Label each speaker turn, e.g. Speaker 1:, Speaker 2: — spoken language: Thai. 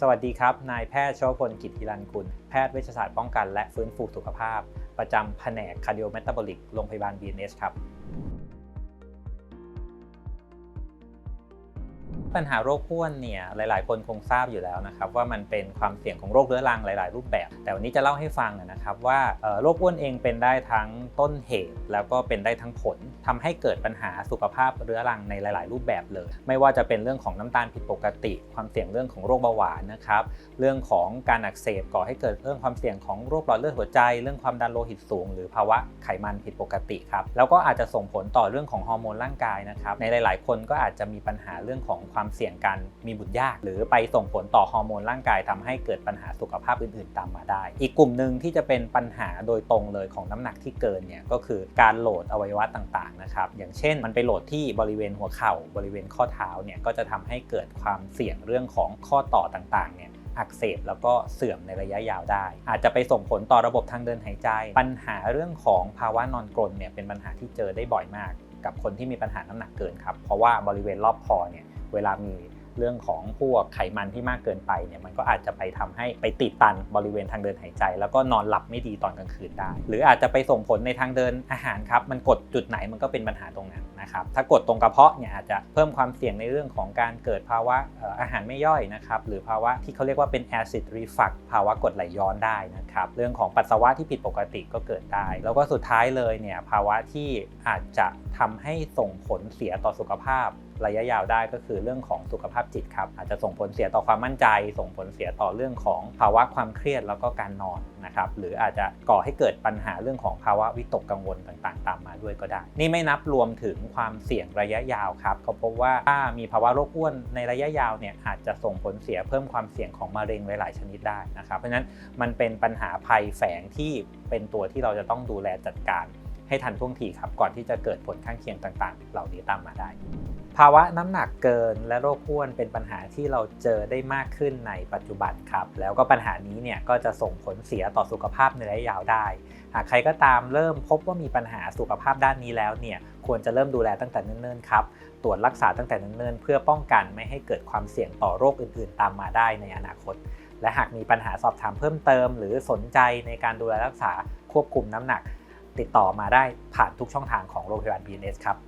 Speaker 1: สวัสดีครับ นายแพทย์ชวพลกิจฮิรันกุล แพทย์เวชศาสตร์ป้องกันและฟื้นฟูสุขภาพ ประจำแผนกคาร์ดิโอเมตาบอลิกโรงพยาบาล BNS ครับ ปัญหาโรคอ้วนเนี่ยหลาย ๆ คนคงทราบอยู่แล้วนะครับว่ามันเป็นความเสี่ยงของโรคเรื้อรังหลาย ๆ รูปแบบ แต่วันนี้จะเล่าให้ฟังนะครับว่าโรคอ้วนเองเป็นได้ทั้งต้นเหตุ แล้วก็เป็นได้ทั้งผลทำให้เกิดปัญหาสุขภาพเรื้อรังในหลาย ๆ รูปแบบเลย ไม่ว่าจะเป็นเรื่องของน้ำตาลผิดปกติ ความเสี่ยงเรื่องของโรคเบาหวานนะครับเรื่องของการอักเสบก่อให้เกิดเรื่องความเสี่ยงของโรคหลอดเลือดหัวใจ เรื่องความดันโลหิตสูง หรือภาวะไขมันผิดปกติครับแล้วก็อาจจะส่งผลต่อเรื่องของฮอร์โมนร่างกายนะครับในหลาย ๆ คนก็อาจจะมีปัญหาเรื่องของความเสี่ยงการมีบุตรยาก หรือไปส่งผลต่อฮอร์โมนร่างกายทำให้เกิดปัญหาสุขภาพอื่นๆ ตามมาได้ อีกกลุ่มหนึ่งที่จะเป็นปัญหาโดยตรงเลยของน้ำหนักที่เกินเนี่ยก็คือการโหลดอวัยวะต่างๆนะครับอย่างเช่น มันไปโหลดที่บริเวณหัวเข่า บริเวณข้อเท้าเนี่ยก็จะทำให้เกิดความเสี่ยงเรื่องของข้อต่อต่างๆเนี่ยอักเสบแล้วก็เสื่อมในระยะยาวได้ อาจจะไปส่งผลต่อระบบทางเดินหายใจ ปัญหาเรื่องของภาวะนอนกรนเนี่ยเป็นปัญหาที่เจอได้บ่อยมาก กับคนที่มีปัญหาน้ำหนักเกินครับ เพราะว่าบริเวณรอบคอเนี่ย เวลามีเรื่องของพวกไขมันที่มากเกินไปเนี่ยมันก็อาจจะไปทำให้ไปติดตันบริเวณทางเดินหายใจ แล้วก็นอนหลับไม่ดีตอนกลางคืนได้ หรืออาจจะไปส่งผลในทางเดินอาหารครับ มันกดจุดไหนมันก็เป็นปัญหาตรงนั้นนะครับ ถ้ากดตรงกระเพาะเนี่ยอาจจะเพิ่มความเสี่ยงในเรื่องของการเกิดภาวะอาหารไม่ย่อยนะครับ หรือภาวะที่เขาเรียกว่าเป็น acid reflux ภาวะกดไหลย้อนได้นะครับ เรื่องของปัสสาวะที่ผิดปกติก็เกิดได้ แล้วก็สุดท้ายเลยเนี่ยภาวะที่อาจจะทำให้ส่งผลเสียต่อสุขภาพ ระยะยาวได้ก็คือเรื่องของสุขภาพจิตครับ อาจจะส่งผลเสียต่อความมั่นใจ ส่งผลเสียต่อเรื่องของภาวะความเครียดแล้วก็การนอนนะครับหรืออาจจะก่อให้เกิดปัญหาเรื่องของภาวะวิตกกังวลต่างๆ ตามมาด้วยก็ได้ นี่ไม่นับรวมถึงความเสี่ยงระยะยาวครับเขาพบว่าถ้ามีภาวะโรคอ้วนในระยะยาวเนี่ยอาจจะส่งผลเสียเพิ่มความเสี่ยงของมะเร็งหลายๆชนิดได้นะครับ เพราะฉะนั้นมันเป็นปัญหาภัยแฝงที่เป็นตัวที่เราจะต้องดูแลจัดการให้ทันท่วงทีครับก่อนที่จะเกิดผลข้างเคียงต่างๆ เหล่านี้ตามมาได้ ภาวะน้ำหนักเกินและโรคอ้วนเป็นปัญหาที่เราเจอได้มากขึ้นในปัจจุบันครับ แล้วก็ปัญหานี้เนี่ยก็จะส่งผลเสียต่อสุขภาพในระยะยาวได้ หากใครก็ตามเริ่มพบว่ามีปัญหาสุขภาพด้านนี้แล้วเนี่ยควรจะเริ่มดูแลตั้งแต่เนิ่นๆครับตรวจรักษาตั้งแต่เนิ่นๆเพื่อป้องกันไม่ให้เกิดความเสี่ยงต่อโรคอื่นๆ ตามมาได้ในอนาคต และหากมีปัญหาสอบถามเพิ่มเติม หรือสนใจในการดูแลรักษาควบคุมน้ำหนัก ติดต่อมาได้ผ่านทุกช่องทางของโรงพยาบาล BNS ครับ